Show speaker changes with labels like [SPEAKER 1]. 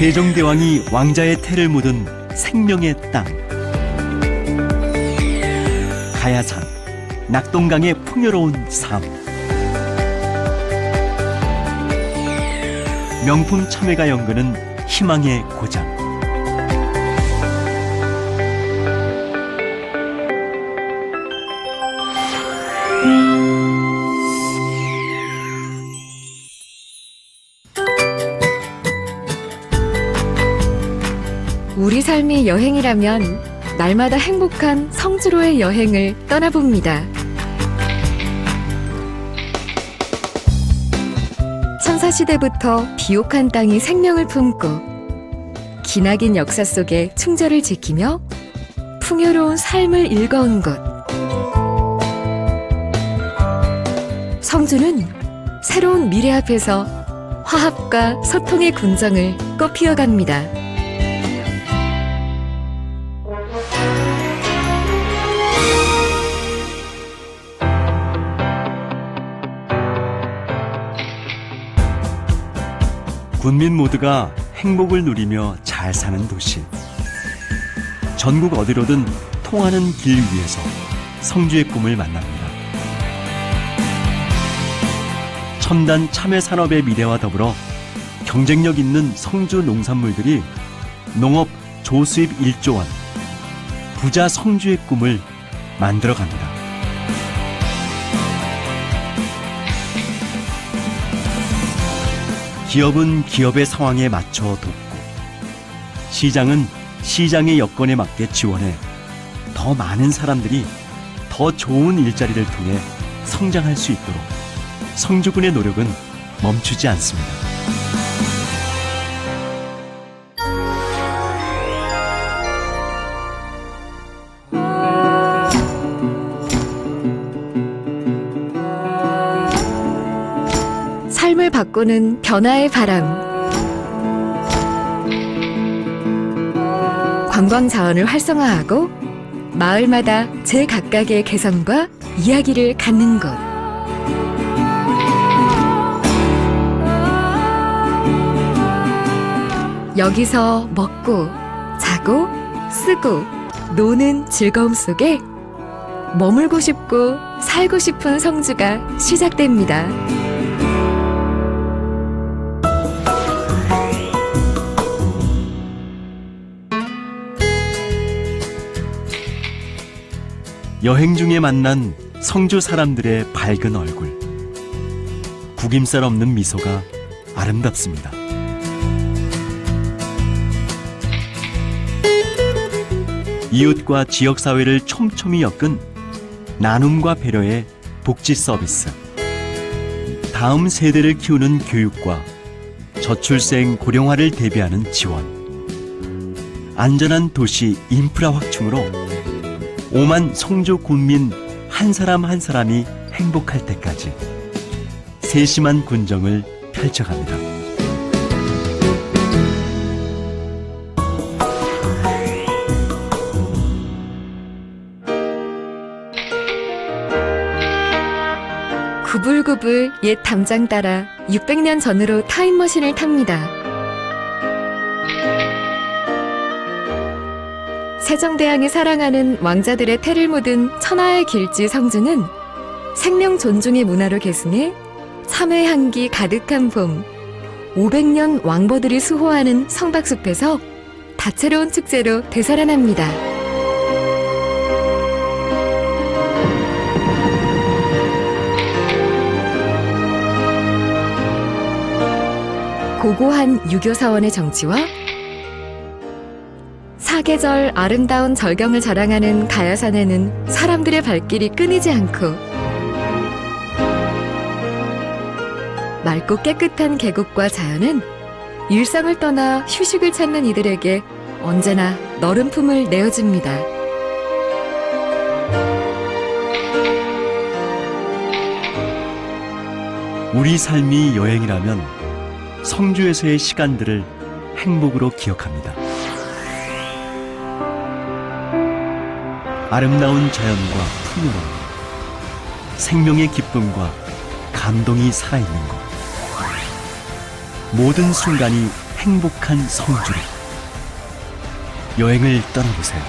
[SPEAKER 1] 세종대왕이 왕자의 태를 묻은 생명의 땅. 가야산, 낙동강의 풍요로운 삶. 명품 참외가 연그는 희망의 고장.
[SPEAKER 2] 삶이 여행이라면 날마다 행복한 성주로의 여행을 떠나봅니다. 천사시대부터 비옥한 땅이 생명을 품고 기나긴 역사 속에 충절을 지키며 풍요로운 삶을 일궈온 곳. 성주는 새로운 미래 앞에서 화합과 소통의 군정을 꽃피워갑니다.
[SPEAKER 1] 군민 모두가 행복을 누리며 잘 사는 도시. 전국 어디로든 통하는 길 위에서 성주의 꿈을 만납니다. 첨단 참외 산업의 미래와 더불어 경쟁력 있는 성주 농산물들이 농업 조수입 1조 원, 부자 성주의 꿈을 만들어 갑니다. 기업은 기업의 상황에 맞춰 돕고 시장은 시장의 여건에 맞게 지원해 더 많은 사람들이 더 좋은 일자리를 통해 성장할 수 있도록 성주군의 노력은 멈추지 않습니다.
[SPEAKER 2] 삶을 바꾸는 변화의 바람. 관광 자원을 활성화하고 마을마다 제 각각의 개성과 이야기를 갖는 곳. 여기서 먹고, 자고, 쓰고, 노는 즐거움 속에 머물고 싶고 살고 싶은 성주가 시작됩니다.
[SPEAKER 1] 여행 중에 만난 성주 사람들의 밝은 얼굴. 구김살 없는 미소가 아름답습니다. 이웃과 지역사회를 촘촘히 엮은 나눔과 배려의 복지 서비스. 다음 세대를 키우는 교육과 저출생 고령화를 대비하는 지원. 안전한 도시 인프라 확충으로 오만 성주 군민 한 사람 한 사람이 행복할 때까지 세심한 군정을 펼쳐갑니다.
[SPEAKER 2] 구불구불 옛 담장 따라 600년 전으로 타임머신을 탑니다. 세종대왕이 사랑하는 왕자들의 태를 묻은 천하의 길지 성주는 생명 존중의 문화로 계승해 참외 향기 가득한 봄, 500년 왕보들이 수호하는 성박숲에서 다채로운 축제로 되살아납니다. 고고한 유교 사원의 정치와 사계절 아름다운 절경을 자랑하는 가야산에는 사람들의 발길이 끊이지 않고 맑고 깨끗한 계곡과 자연은 일상을 떠나 휴식을 찾는 이들에게 언제나 너른 품을 내어줍니다.
[SPEAKER 1] 우리 삶이 여행이라면 성주에서의 시간들을 행복으로 기억합니다. 아름다운 자연과 풍요로움, 생명의 기쁨과 감동이 살아있는 곳. 모든 순간이 행복한 성주로 여행을 떠나보세요.